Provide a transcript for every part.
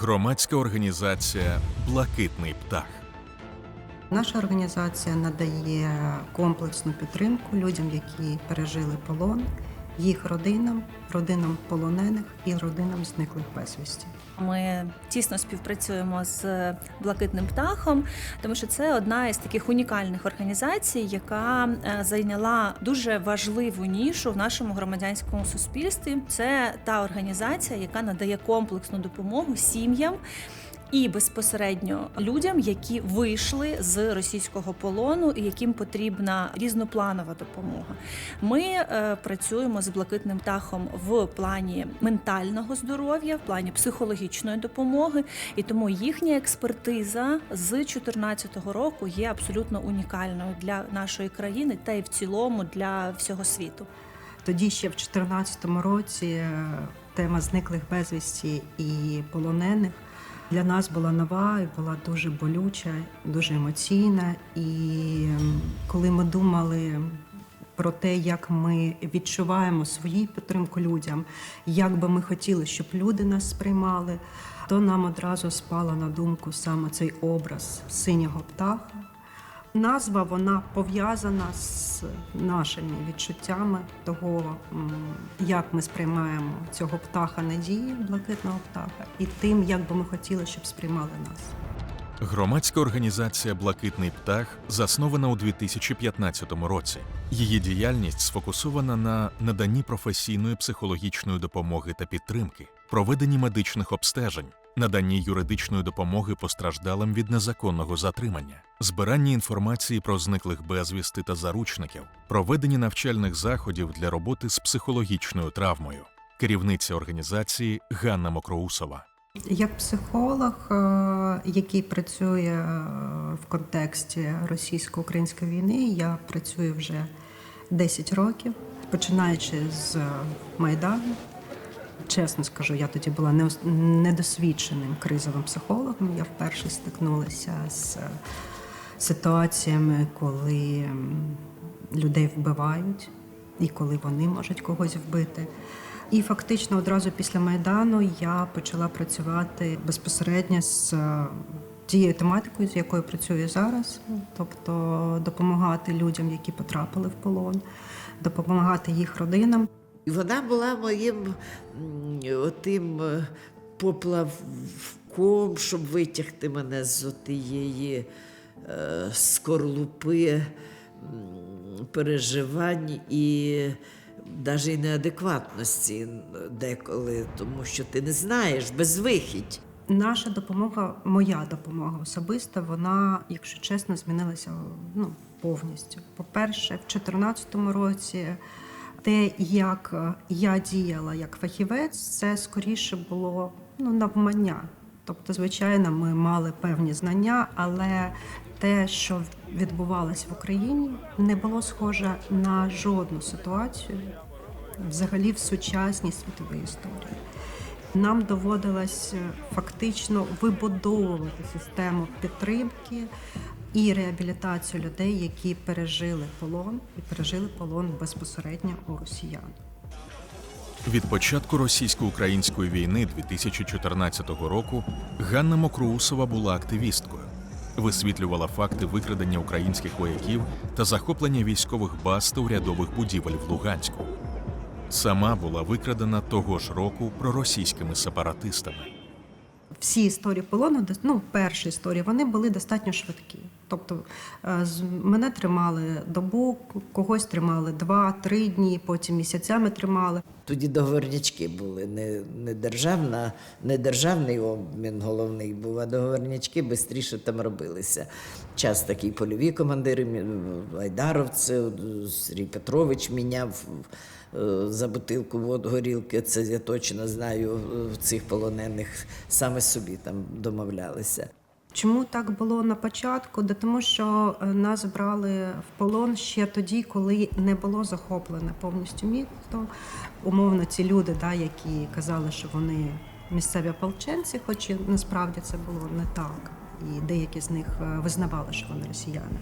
Громадська організація Блакитний птах. Наша організація надає комплексну підтримку людям, які пережили полон, їх родинам, родинам полонених і родинам зниклих безвісті. Ми тісно співпрацюємо з блакитним птахом, тому що це одна із таких унікальних організацій, яка е, зайняла дуже важливу нішу в нашому громадянському суспільстві. Це та організація, яка надає комплексну допомогу сім'ям. І безпосередньо людям, які вийшли з російського полону і яким потрібна різнопланова допомога. Ми е, працюємо з блакитним птахом в плані ментального здоров'я, в плані психологічної допомоги, і тому їхня експертиза з 2014 року є абсолютно унікальною для нашої країни та й в цілому для всього світу. Тоді ще в 2014 році е, тема зниклих безвісті і полонених для нас була нова і була дуже болюча, дуже емоційна. І ем, коли ми думали про те, як ми відчуваємо свою підтримку людям, як би ми хотіли, щоб люди нас сприймали, то нам одразу спала на думку саме цей образ синього птаха. Назва вона пов'язана з нашими відчуттями того, як ми сприймаємо цього птаха надії, блакитного птаха, і тим, як би ми хотіли, щоб сприймали нас. Громадська організація Блакитний птах заснована у 2015 році. Її діяльність сфокусована на наданні професійної психологічної допомоги та підтримки, проведенні медичних обстежень, наданні юридичної допомоги постраждалим від незаконного затримання, збиранні інформації про зниклих безвісти та заручників, проведенні навчальних заходів для роботи з психологічною травмою. Керівниця організації Ганна Мокроусова. Як психолог, е, який працює е, в контексті російсько-української війни, я працюю вже 10 років, починаючи з Майдану. Чесно скажу, я тоді була недосвідченим кризовим психологом. Я вперше стикнулася з ситуаціями, коли людей вбивають і коли вони можуть когось вбити. І фактично одразу після Майдану я почала працювати безпосередньо з е, тією тематикою, з якою працюю зараз, тобто допомагати людям, які потрапили в полон, допомагати їх родинам. І вона була моїм отим е, поплавком, щоб витягти мене з тієї е, скорлупи переживань і навіть неадекватності деколи, тому що ти не знаєш безвихідь. Наша допомога, моя допомога особиста, вона, якщо чесно, змінилася ну, повністю. По-перше, в 2014 році те, як е, я діяла як фахівець, це скоріше було ну, навмання. Тобто, звичайно, ми мали певні знання, але те, що відбувалось в Україні, не було схоже на жодну ситуацію взагалі в сучасній світовій історії. Нам доводилось е, фактично вибудовувати систему підтримки і реабілітацію людей, які пережили полон і пережили полон безпосередньо у росіян. Від початку російсько-української війни 2014 року Ганна Мокроусова була активісткою, висвітлювала факти викрадення українських вояків та захоплення військових баз та урядових будівель в Луганську. Сама була викрадена того ж року проросійськими сепаратистами. Всі історії полону, ну, перші історії, вони були достатньо швидкі. Тобто е, мене тримали добу, когось тримали два-три дні, потім місяцями тримали. Тоді договорнячки були, не, не, державна, не державний обмін головний був, а договорнячки швидше там робилися. Час такий польові командири, Айдаровці, Сергій Петрович міняв за бутилку вод горілки, це я точно знаю е, в цих полонених саме собі там домовлялися. Чому так було на початку? Да тому що е, нас брали в полон ще тоді, коли не було захоплене повністю місто. Умовно, ці люди, да, які казали, що вони місцеві ополченці, хоч і насправді це було не так. І деякі з них е, визнавали, що вони росіяни.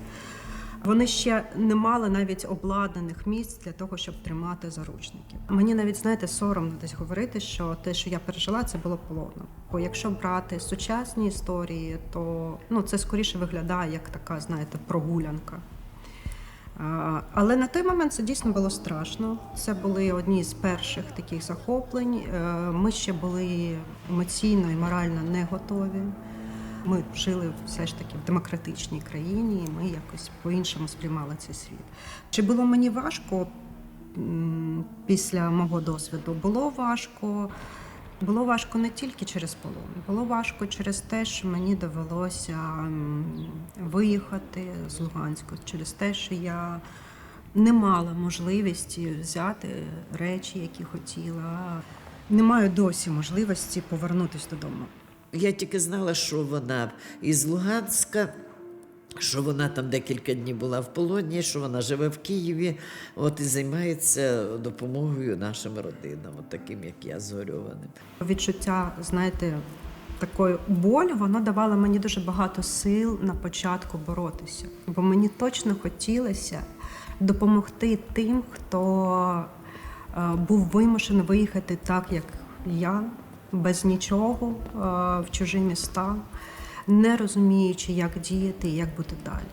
Вони ще не мали навіть обладнаних місць для того, щоб тримати заручників. Мені навіть знаєте соромно десь говорити, що те, що я пережила, це було полоном. Бо якщо брати сучасні історії, то ну це скоріше виглядає як така, знаєте, прогулянка. Але на той момент це дійсно було страшно. Це були одні з перших таких захоплень. Е, Ми ще були емоційно і морально не готові. Ми жили все ж таки в демократичній країні, і ми якось по-іншому сприймали цей світ. Чи було мені важко після мого досвіду? Було важко. Було важко не тільки через полон, було важко через те, що мені довелося виїхати з Луганську, через те, що я не мала можливості взяти речі, які хотіла. Не маю досі можливості повернутися додому. Я тільки знала, що вона із Луганська, що вона там декілька днів була в полоні, що вона живе в Києві, от і займається допомогою нашим родинам, от таким як я, згорьованим. Відчуття, знаєте, такої болі, воно давало мені дуже багато сил на початку боротися. Бо мені точно хотілося допомогти тим, хто е, був вимушений виїхати так, як я, без нічого е, в чужі міста, не розуміючи, як діяти і як бути далі.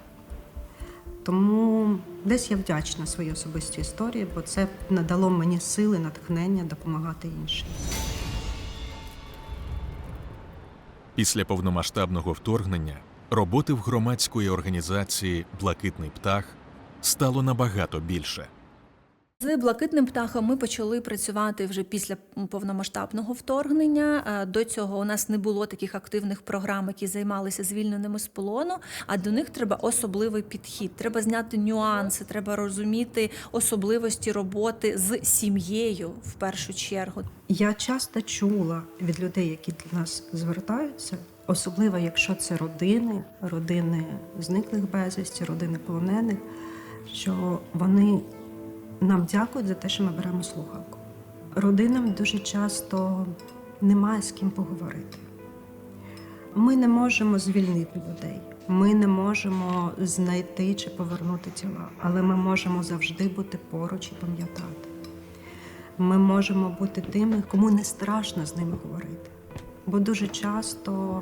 Тому десь я вдячна своїй особистій історії, бо це надало мені сили, натхнення допомагати іншим. Після повномасштабного вторгнення роботи в громадської організації Блакитний птах стало набагато більше. З блакитним птахом ми почали працювати вже після повномасштабного вторгнення. Е, До цього у нас не було таких активних програм, які займалися звільненими з полону. А до них треба особливий підхід. Треба зняти нюанси, треба розуміти особливості роботи з сім'єю в першу чергу. Я часто чула від людей, які до нас звертаються, особливо якщо це родини, родини зниклих безвісті, родини полонених, що вони нам дякують за те, що ми беремо слухавку. Родинам дуже часто немає з ким поговорити. Ми не можемо звільнити людей. Ми не можемо знайти чи повернути тіла, але ми можемо завжди бути поруч і пам'ятати. Ми можемо бути тими, кому не страшно з ними говорити. Бо дуже часто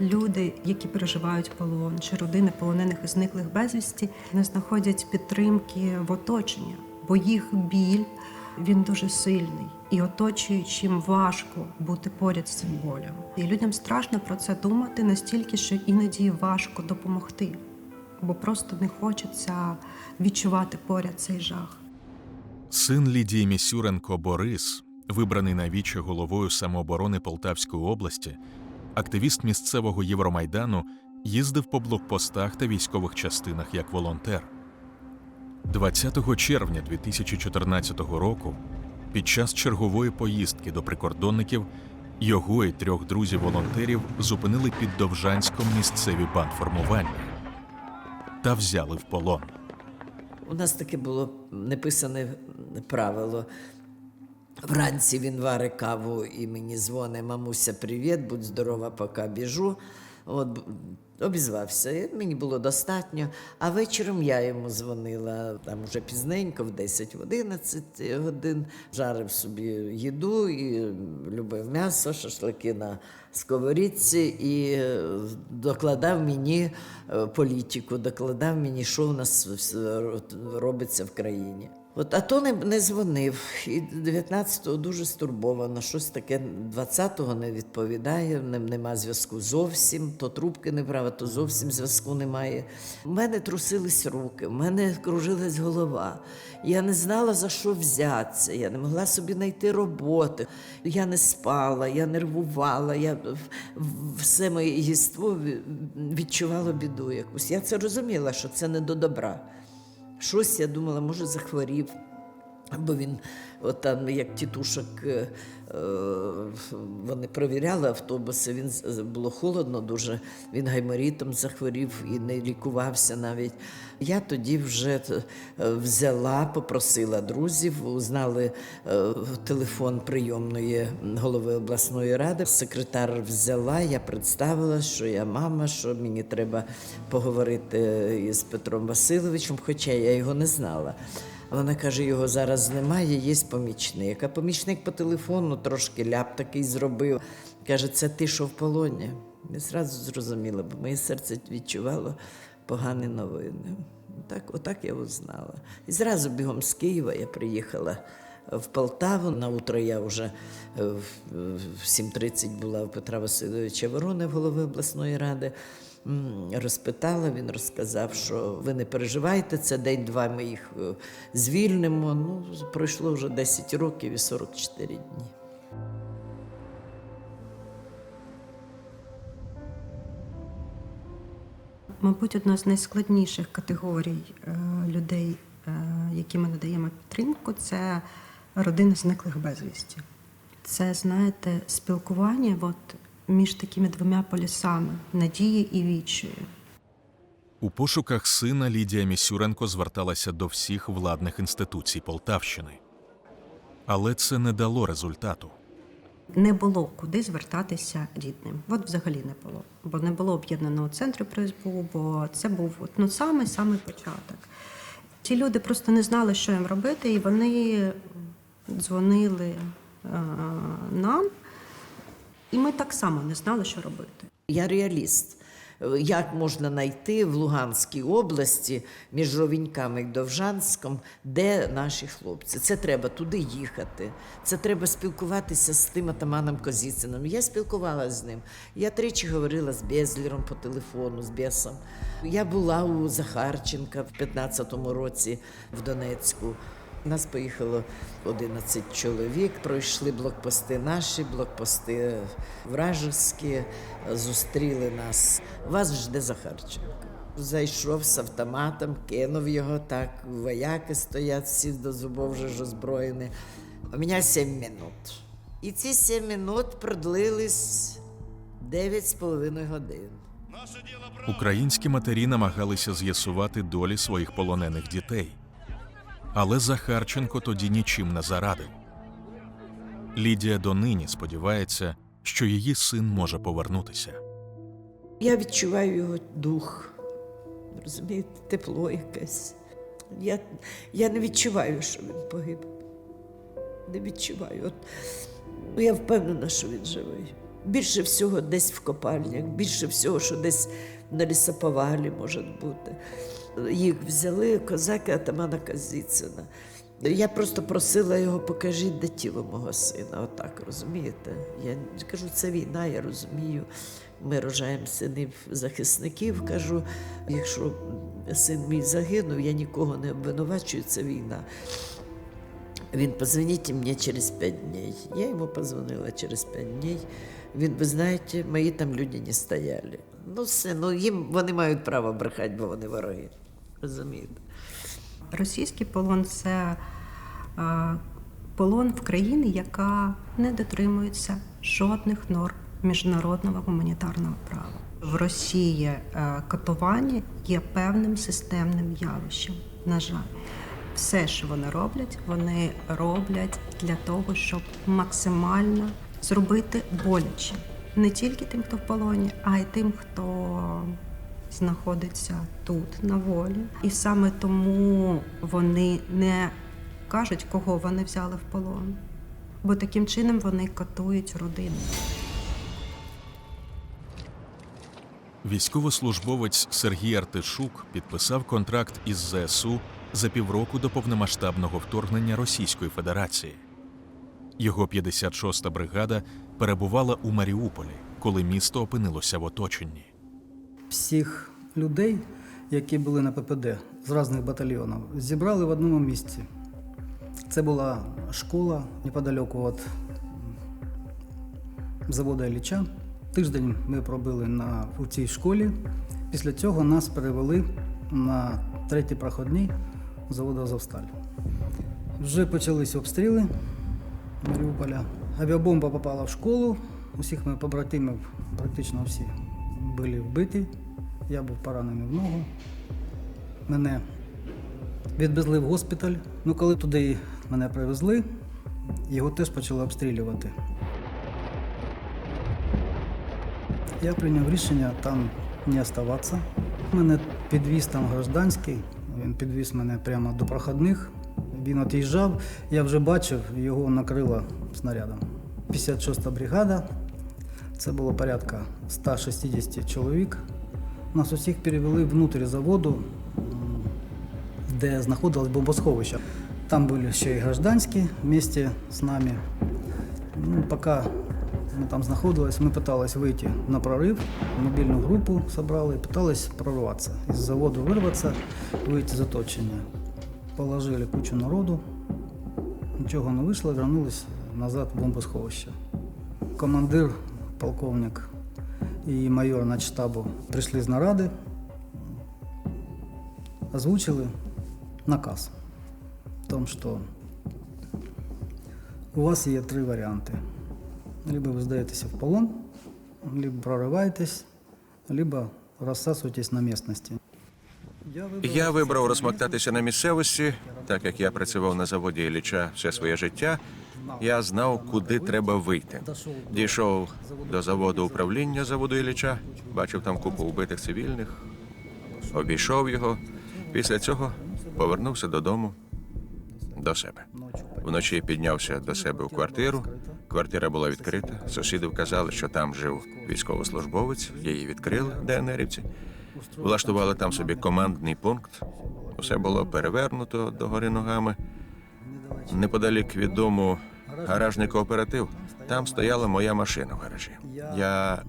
люди, які переживають полон, чи родини полонених і зниклих безвісті, не знаходять підтримки в оточенні, бо їх біль він дуже сильний, і оточуючим важко бути поряд з цим болем. І людям страшно про це думати настільки, що іноді важко допомогти, бо просто не хочеться відчувати поряд цей жах. Син Лідії Місюренко Борис, вибраний на віче головою самооборони Полтавської області, активіст місцевого Євромайдану, їздив по блокпостах та військових частинах як волонтер. 20 червня 2014 року, під час чергової поїздки до прикордонників, його і трьох друзів-волонтерів зупинили під Довжанськом місцеві бандформування та взяли в полон. У нас таке було неписане правило. Вранці він варить каву і мені дзвонить, мамуся, привіт, будь здорова, поки біжу. От, обізвався, мені було достатньо. А вечором я йому дзвонила, там уже пізненько, в 10-11 годин, жарив собі їду і любив м'ясо, шашлики на сковорідці і е, докладав мені е, політику, докладав мені, що у нас робиться в країні. От, а то не, не дзвонив. І 19-го дуже стурбовано. Щось таке 20-го не відповідає, нем нема зв'язку зовсім. То трубки не брав, то зовсім зв'язку немає. У мене трусились руки, в мене кружилась голова. Я не знала, за що взятися. Я не могла собі знайти роботи. Я не спала, я нервувала, я все моє єство ві- відчувало біду якусь. Я це розуміла, що це не до добра. Щось я думала, може, захворів. Бо він, от там, як тітушок, е, е, вони провіряли автобуси, він було холодно дуже, він гайморітом захворів і не лікувався навіть. Я тоді вже е, взяла, попросила друзів, узнали телефон прийомної голови обласної ради. Секретар взяла, я представила, що я мама, що мені треба поговорити із Петром Васильовичем, хоча я його не знала. Вона каже: його зараз немає, є помічник. А помічник по телефону трошки ляп такий зробив. Каже, це ти, що в полоні. Я зразу зрозуміла, бо моє серце відчувало погані новини. Так, отак я узнала. І зразу бігом з Києва я приїхала в Полтаву. На утро я вже е, в в 7.30 була у Петра Васильовича Ворони, голови обласної ради. Розпитала, він розказав, що ви не переживайте, це день-два ми їх е, звільнимо. Ну, пройшло вже 10 років і 44 дні. Мабуть, одна з найскладніших категорій е, людей, е, які ми надаємо підтримку, це родини зниклих безвісті. Це, знаєте, спілкування от, між такими двома полюсами надії і відчаю. У пошуках сина Лідія Місюренко зверталася до всіх владних інституцій Полтавщини. Але це не дало результату. Не було куди звертатися рідним. От взагалі не було. Бо не було об'єднаного центру при СБУ, бо це був от, ну, самий самий початок. Ті люди просто не знали, що їм робити, і вони дзвонили е, нам, і ми так само не знали, що робити. Я реаліст. Як можна знайти в Луганській області між Ровіньками і Довжанськом, де наші хлопці? Це треба туди їхати. Це треба спілкуватися з тим атаманом Козіцином. Я спілкувалася з ним. Я тричі говорила з Безлером по телефону, з Бесом. Я була у Захарченка в 15-му році в Донецьку. Нас поїхало 11 чоловік, пройшли блокпости наші, блокпости вражеські, зустріли нас. Вас жде Захарченко. Зайшов з автоматом, кинув його так, вояки стоять, всі до зубов вже озброєні. У мене 7 минут. І ці 7 минут продлились 9,5 годин. Українські матері намагалися з'ясувати долі своїх полонених дітей. Але Захарченко тоді нічим не зарадив. Лідія донині сподівається, що її син може повернутися. Я відчуваю його дух, розумієте, тепло якесь. Я, я не відчуваю, що він погиб. Не відчуваю. От, ну, я впевнена, що він живий. Більше всього десь в копальнях, більше всього, що десь на лісоповалі може бути. Їх взяли козаки атамана Казіцина. Я просто просила його, покажіть, де тіло мого сина. Отак, розумієте? Я кажу, це війна, я розумію. Ми рожаємо синів захисників. Кажу, якщо син мій загинув, я нікого не обвинувачую, це війна. Він позвоніть мені через п'ять днів. Я йому позвонила через п'ять днів. Він, ви знаєте, мої там люди не стояли. Ну все, ну їм вони мають право брехати, бо вони вороги. Розумієте? Російський полон це е, полон в країні, яка не дотримується жодних норм міжнародного гуманітарного права. В Росії е, катування є певним системним явищем. На жаль, все, що вони роблять, вони роблять для того, щоб максимально зробити боляче не тільки тим, хто в полоні, а й тим, хто знаходиться тут на волі. І саме тому вони не кажуть, кого вони взяли в полон. Бо таким чином вони катують родину. Військовослужбовець Сергій Артишук підписав контракт із ЗСУ за півроку до повномасштабного вторгнення Російської Федерації. Його 56-та бригада перебувала у Маріуполі, коли місто опинилося в оточенні. всіх людей, які були на ППД з різних батальйонів, зібрали в одному місці. Це була школа неподалеку від заводу Ілліча. Тиждень ми пробили на, у цій школі. Після цього нас перевели на третій проходній заводу Азовсталь. Вже почалися обстріли Маріуполя. Авіабомба попала в школу. Усіх моїх побратимів, практично всі, були вбиті. Я був поранений в ногу. Мене відвезли в госпіталь. Ну, коли туди мене привезли, його теж почали обстрілювати. Я прийняв рішення там не оставатися. Мене підвіз там гражданський, він підвіз мене прямо до проходних. Він від'їжджав, я вже бачив, його накрило снарядом. 56-та бригада, це було порядка 160 чоловік. Нас усіх перевели внутрі заводу, де знаходилось бомбосховище. Там були ще й гражданські вместе з нами. Ну, поки ми там знаходились, ми намагалися вийти на прорив, мобільну групу зібрали намагалися прорватися. Із заводу вирватися, вийти з оточення. Положили кучу народу, нічого не вийшло, вернулись назад в бомбосховище. Командир, полковник і майор начштабу прийшли з наради, озвучили наказ в том, что у вас є три варіанти. Либо ви здаєтеся в полон, либо прориваєтесь, либо розсасуєтесь на місцевості. Я вибрав розмоктатися на місцевості, так як я працював на заводі Ілліча все своє життя. Я знав, куди треба вийти. Дійшов до заводу управління заводу Ілліча, бачив там купу вбитих цивільних, обійшов його. Після цього повернувся додому до себе. Вночі піднявся до себе в квартиру. Квартира була відкрита. Сусіди вказали, що там жив військовослужбовець. Її відкрили ДНРівці. Влаштували там собі командний пункт. Усе було перевернуто догори ногами. Неподалік від дому гаражний кооператив. Там стояла моя машина в гаражі. Я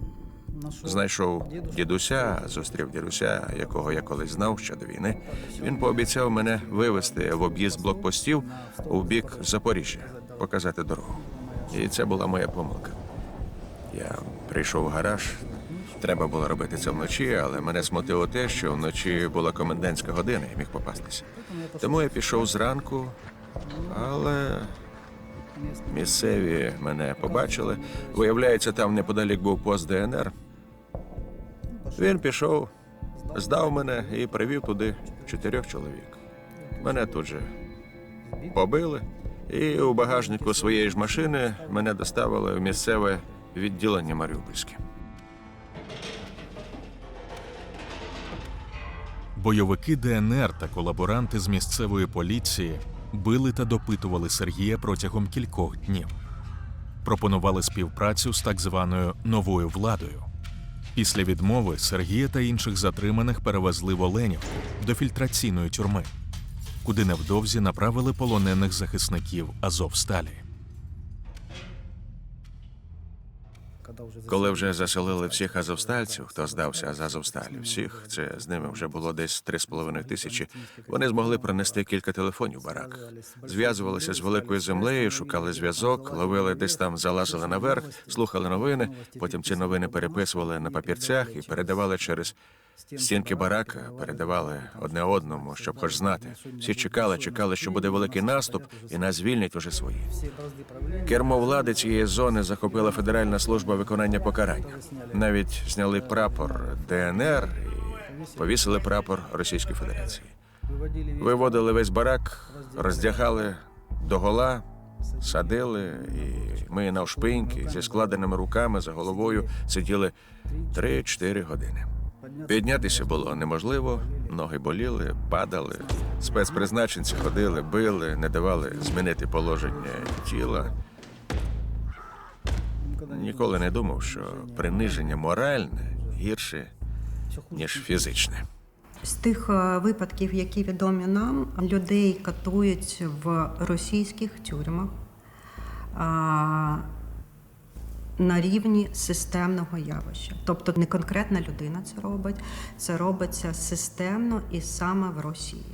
знайшов дідуся, зустрів дідуся, якого я колись знав ще до війни. Він пообіцяв мене вивезти в об'їзд блокпостів у бік Запоріжжя, показати дорогу. І це була моя помилка. Я прийшов в гараж. Треба було робити це вночі, але мене смутило те, що вночі була комендантська година і міг попастися. Тому я пішов зранку, але місцеві мене побачили. Виявляється, там неподалік був пост ДНР. Він пішов, здав мене і привів туди чотирьох чоловік. Мене тут же побили, і у багажнику своєї ж машини мене доставили в місцеве відділення Маріупольське. Бойовики ДНР та колаборанти з місцевої поліції били та допитували Сергія протягом кількох днів. Пропонували співпрацю з так званою новою владою. Після відмови Сергія та інших затриманих перевезли в Оленівку до фільтраційної тюрми, куди невдовзі направили полонених захисників Азовсталі. Коли вже заселили всіх азовстальців, хто здався з Азовсталі, всіх це з ними вже було десь три з половиною тисячі. Вони змогли принести кілька телефонів в барак. Зв'язувалися з великою землею, шукали зв'язок, ловили десь там, залазили наверх, слухали новини. Потім ці новини переписували на папірцях і передавали через стінки барака, передавали одне одному, щоб хоч знати. Всі чекали, чекали, що буде великий наступ, і нас звільнять уже свої. Кермо влади цієї зони захопила Федеральна служба виконання покарання. Навіть зняли прапор ДНР і повісили прапор Російської Федерації. Виводили весь барак, роздягали догола, садили, і ми навшпиньки зі складеними руками за головою сиділи 3-4 години. Піднятися було неможливо, ноги боліли, падали. Спецпризначенці ходили, били, не давали змінити положення тіла. Ніколи не думав, що приниження моральне гірше, ніж фізичне. З тих е, випадків, які відомі нам, людей катують в російських тюрмах на рівні системного явища. Тобто не конкретна людина це робить, це робиться системно і саме в Росії.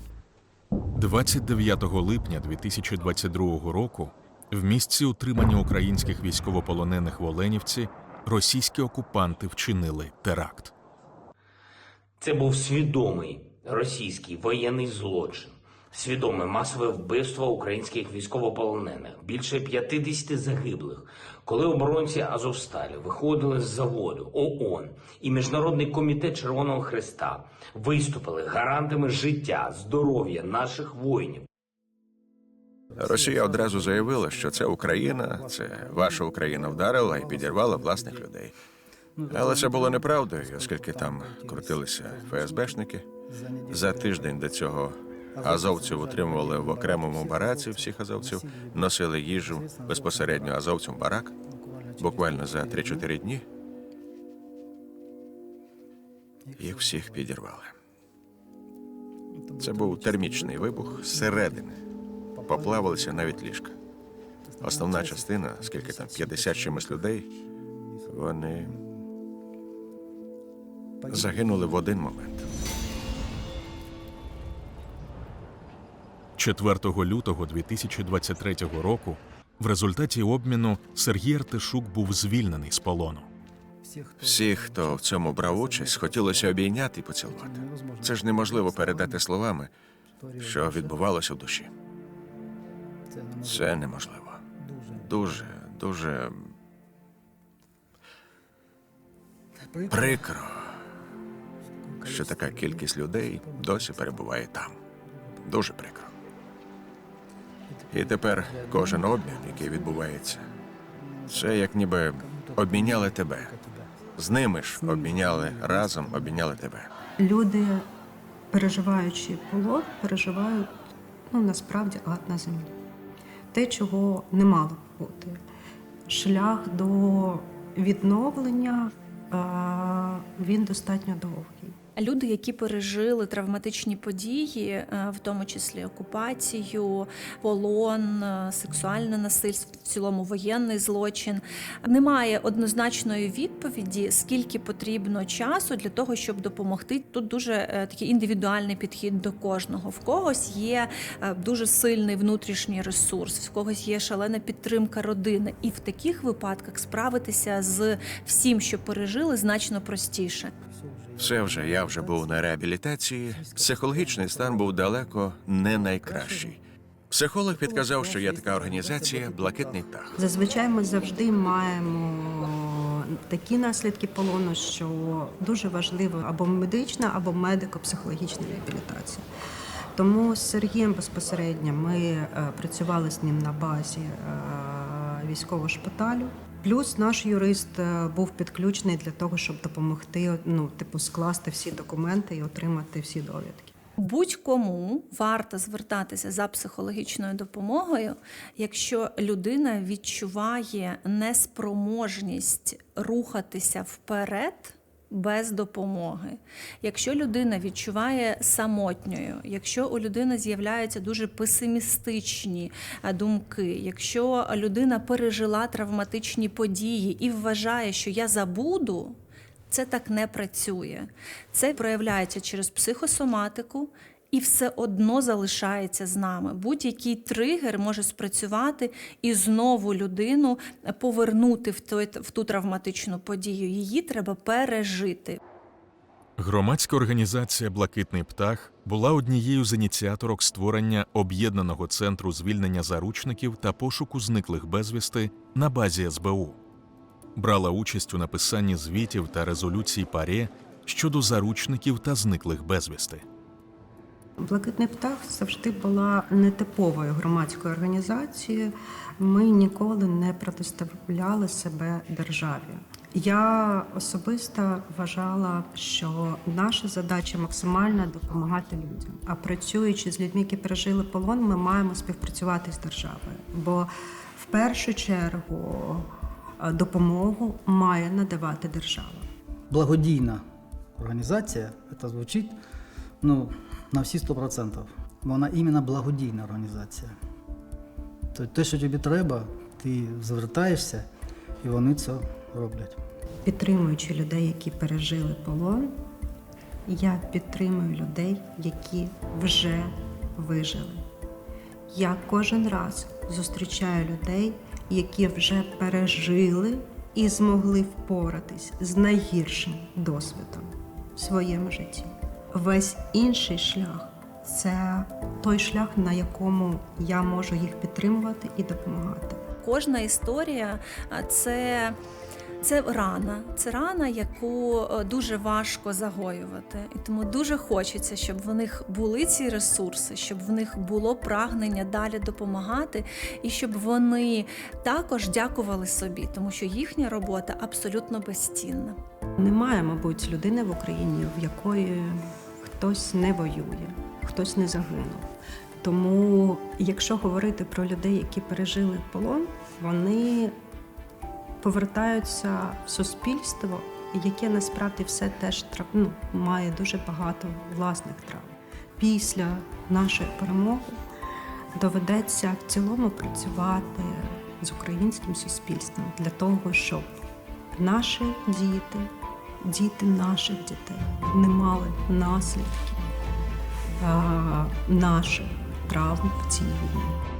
29 липня 2022 року в місці утримання українських військовополонених в Оленівці російські окупанти вчинили теракт. Це був свідомий російський воєнний злочин Свідоме масове вбивство українських військовополонених, більше 50 загиблих. Коли оборонці Азовсталі виходили з заводу ООН і Міжнародний комітет Червоного Христа виступили гарантами життя, здоров'я наших воїнів. Росія одразу заявила, що це Україна, це ваша Україна вдарила і підірвала власних людей. Але це було неправдою, оскільки там крутилися ФСБшники. За тиждень до цього азовців утримували в окремому бараці всіх азовців, носили їжу безпосередньо азовцям барак. Буквально за 3-4 дні їх всіх підірвали. Це був термічний вибух зсередини. Поплавилися навіть ліжка. Основна частина, скільки там 50 чимось людей, вони загинули в один момент. 4 лютого 2023 року в результаті обміну Сергій Артишук був звільнений з полону. Всіх, хто в цьому брав участь, хотілося обійняти і поцілувати. Це ж неможливо передати словами, що відбувалося в душі. Це неможливо. Дуже, дуже прикро, що така кількість людей досі перебуває там. Дуже прикро. І тепер кожен обмін, який відбувається, це як ніби обміняли тебе. З ними ж обміняли разом, обміняли тебе. Люди, переживаючи полон, переживають ну, насправді ад на землі. Те, чого не мало бути. Шлях до відновлення він достатньо довгий. Люди, які пережили травматичні події, е, в тому числі окупацію, полон, е, сексуальне насильство, в цілому воєнний злочин, немає однозначної відповіді, скільки потрібно часу для того, щоб допомогти. Тут дуже е, такий індивідуальний підхід до кожного. В когось є дуже сильний внутрішній ресурс, в когось є шалена підтримка родини, і в таких випадках справитися з всім, що пережили, значно простіше. Все вже я вже був на реабілітації. Психологічний стан був далеко не найкращий. Психолог підказав, що є така організація Блакитний птах. Зазвичай ми завжди маємо такі наслідки полону, що дуже важлива або медична, або медико-психологічна реабілітація. Тому з Сергієм безпосередньо ми е, працювали з ним на базі е, військового шпиталю. Плюс наш юрист е, був підключений для того, щоб допомогти ну, типу, скласти всі документи і отримати всі довідки. Будь-кому варто звертатися за психологічною допомогою, якщо людина відчуває неспроможність рухатися вперед. Без допомоги, якщо людина відчуває самотньою, якщо у людини з'являються дуже песимістичні е, думки, якщо людина пережила травматичні події і вважає, що я забуду, це так не працює. Це проявляється через психосоматику і все одно залишається з нами. Будь-який тригер може спрацювати і знову людину повернути в той в ту травматичну подію. Її треба пережити. Громадська організація Блакитний птах була однією з ініціаторок створення об'єднаного центру звільнення заручників та пошуку зниклих безвісти на базі СБУ. Брала участь у написанні звітів та резолюцій ПАРЄ щодо заручників та зниклих безвісти. Блакитний птах завжди була нетиповою громадською організацією. Ми ніколи не протиставляли себе державі. Я особисто вважала, що наша задача максимально допомагати людям. А працюючи з людьми, які пережили полон, ми маємо співпрацювати з державою. Бо в першу чергу е, допомогу має надавати держава. Благодійна організація, це звучить ну, на всі 100%. Вона іменно благодійна організація. Тобто те, що тобі треба, ти звертаєшся, і вони це роблять. Підтримуючи людей, які пережили полон, я підтримую людей, які вже вижили. Я кожен раз зустрічаю людей, які вже пережили і змогли впоратись з найгіршим досвідом в своєму житті. Весь інший шлях це той шлях, на якому я можу їх підтримувати і допомагати. Кожна історія це. Це рана, це рана, яку е, дуже важко загоювати, і тому дуже хочеться, щоб в них були ці ресурси, щоб в них було прагнення далі допомагати, і щоб вони також дякували собі, тому що їхня робота абсолютно безцінна. Немає, мабуть, людини в Україні, в якої хтось не воює, хтось не загинув. Тому, якщо говорити про людей, які пережили полон, вони повертаються в суспільство, яке насправді все теж ну, має дуже багато власних травм. Після нашої перемоги доведеться в цілому працювати з українським суспільством для того, щоб наші діти, діти наших дітей не мали наслідків наших травм в цій війні.